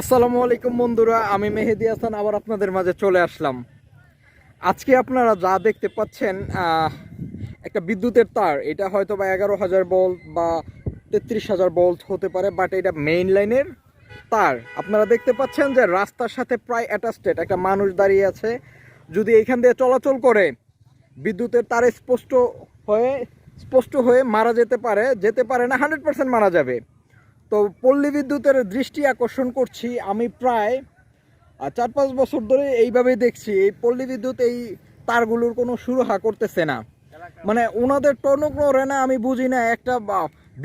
আসসালামু আলাইকুম বন্ধুরা, আমি মেহেদি হাসান, আবার আপনাদের মাঝে চলে আসলাম। আজকে আপনারা যা দেখতে পাচ্ছেন একটা বিদ্যুতের তার। এটা হয়তো বা এগারো হাজার বল্ট বা তেত্রিশ হাজার বল্ট হতে পারে বাট এটা মেইন লাইনের তার। আপনারা দেখতে পাচ্ছেন যে রাস্তার সাথে প্রায় অ্যাটাস্টেড একটা মানুষ দাঁড়িয়ে আছে। যদি এখান দিয়ে চলাচল করে, বিদ্যুতের তারে স্পষ্ট হয়ে স্পষ্ট হয়ে মারা যেতে পারে যেতে পারে না হান্ড্রেড পার্সেন্ট মারা যাবে। তো পল্লী বিদ্যুতের দৃষ্টি আকর্ষণ করছি আমি প্রায় চার পাঁচ বছর ধরে এইভাবেই দেখছি। এই পল্লী বিদ্যুৎ এই তারগুলোর কোনো সুরাহা করতেছে না। মানে ওনাদের টনক না, আমি বুঝি না, একটা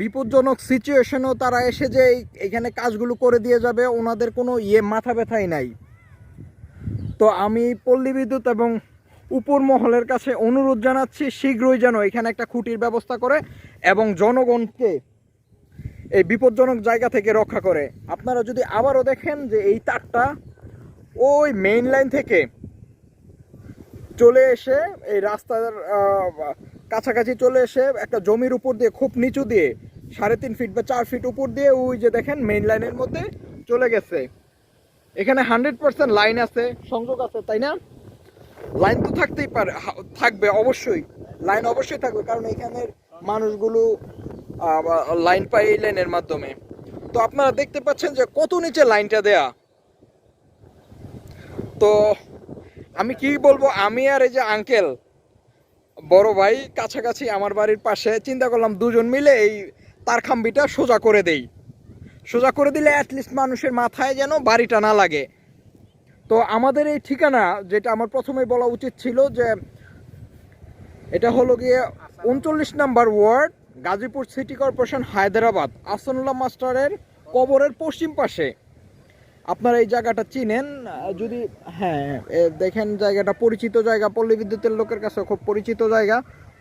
বিপজ্জনক সিচুয়েশনও তারা এসে যে এখানে কাজগুলো করে দিয়ে যাবে, ওনাদের কোনো ইয়ে মাথা ব্যথাই নাই। তো আমি পল্লী বিদ্যুৎ এবং উপর মহলের কাছে অনুরোধ জানাচ্ছি, শীঘ্রই যেন এখানে একটা খুঁটির ব্যবস্থা করে এবং জনগণকে এই বিপজ্জনক জায়গা থেকে রক্ষা করে। আপনারা যদি আবারও দেখেন যে এই তারটা ওই মেইন লাইন থেকে চলে এসে এই রাস্তার কাছাকাছি চলে এসে একটা জমির উপর দিয়ে খুব নিচু দিয়ে সাড়ে তিন ফিট বা চার ফিট উপর দিয়ে ওই যে দেখেন মেইন লাইনের মধ্যে চলে গেছে। এখানে হান্ড্রেড পার্সেন্ট লাইন আছে, সংযোগ আছে, তাই না? লাইন তো থাকতেই পারে থাকবে অবশ্যই। লাইন অবশ্যই থাকবে, কারণ এখানের মানুষগুলো লাইন পাই এই লাইনের মাধ্যমে। তো আপনারা দেখতে পাচ্ছেন যে কত নিচে লাইনটা দেয়া। তো আমি কি বলব, আমি আর এই যে আঙ্কেল বড় ভাই কাছাকাছি আমার বাড়ির পাশে, চিন্তা করলাম দুজন মিলে এই তার খাম্বিটা সোজা করে দেই। সোজা করে দিলে অ্যাটলিস্ট মানুষের মাথায় যেন বাড়িটা না লাগে। তো আমাদের এই ঠিকানা, যেটা আমার প্রথমে বলা উচিত ছিল যে, এটা হলো গিয়ে উনচল্লিশ number ward Gazipur city corporation Hyderabad Asanullah মাস্টারের কবরের পশ্চিম পাশে। আপনারা এই জায়গাটা চিনেন, যদি হ্যাঁ দেখেন জায়গাটা পরিচিত জায়গা পল্লী বিদ্যুতের লোকের কাছে খুব পরিচিত জায়গা।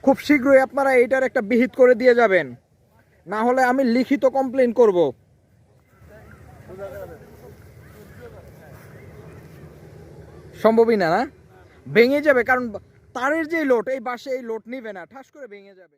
খুব শীঘ্রই আপনারা এইটার একটা বিহিত করে দিয়ে যাবেন। না হলে আমি লিখিত কমপ্লেন করব। সম্ভবই না না? ভেঙে যাবে, কারণ তারের যে লোট, এই বাসে এই লোট নিবে না, ঠাস করে ভেঙে যাবে।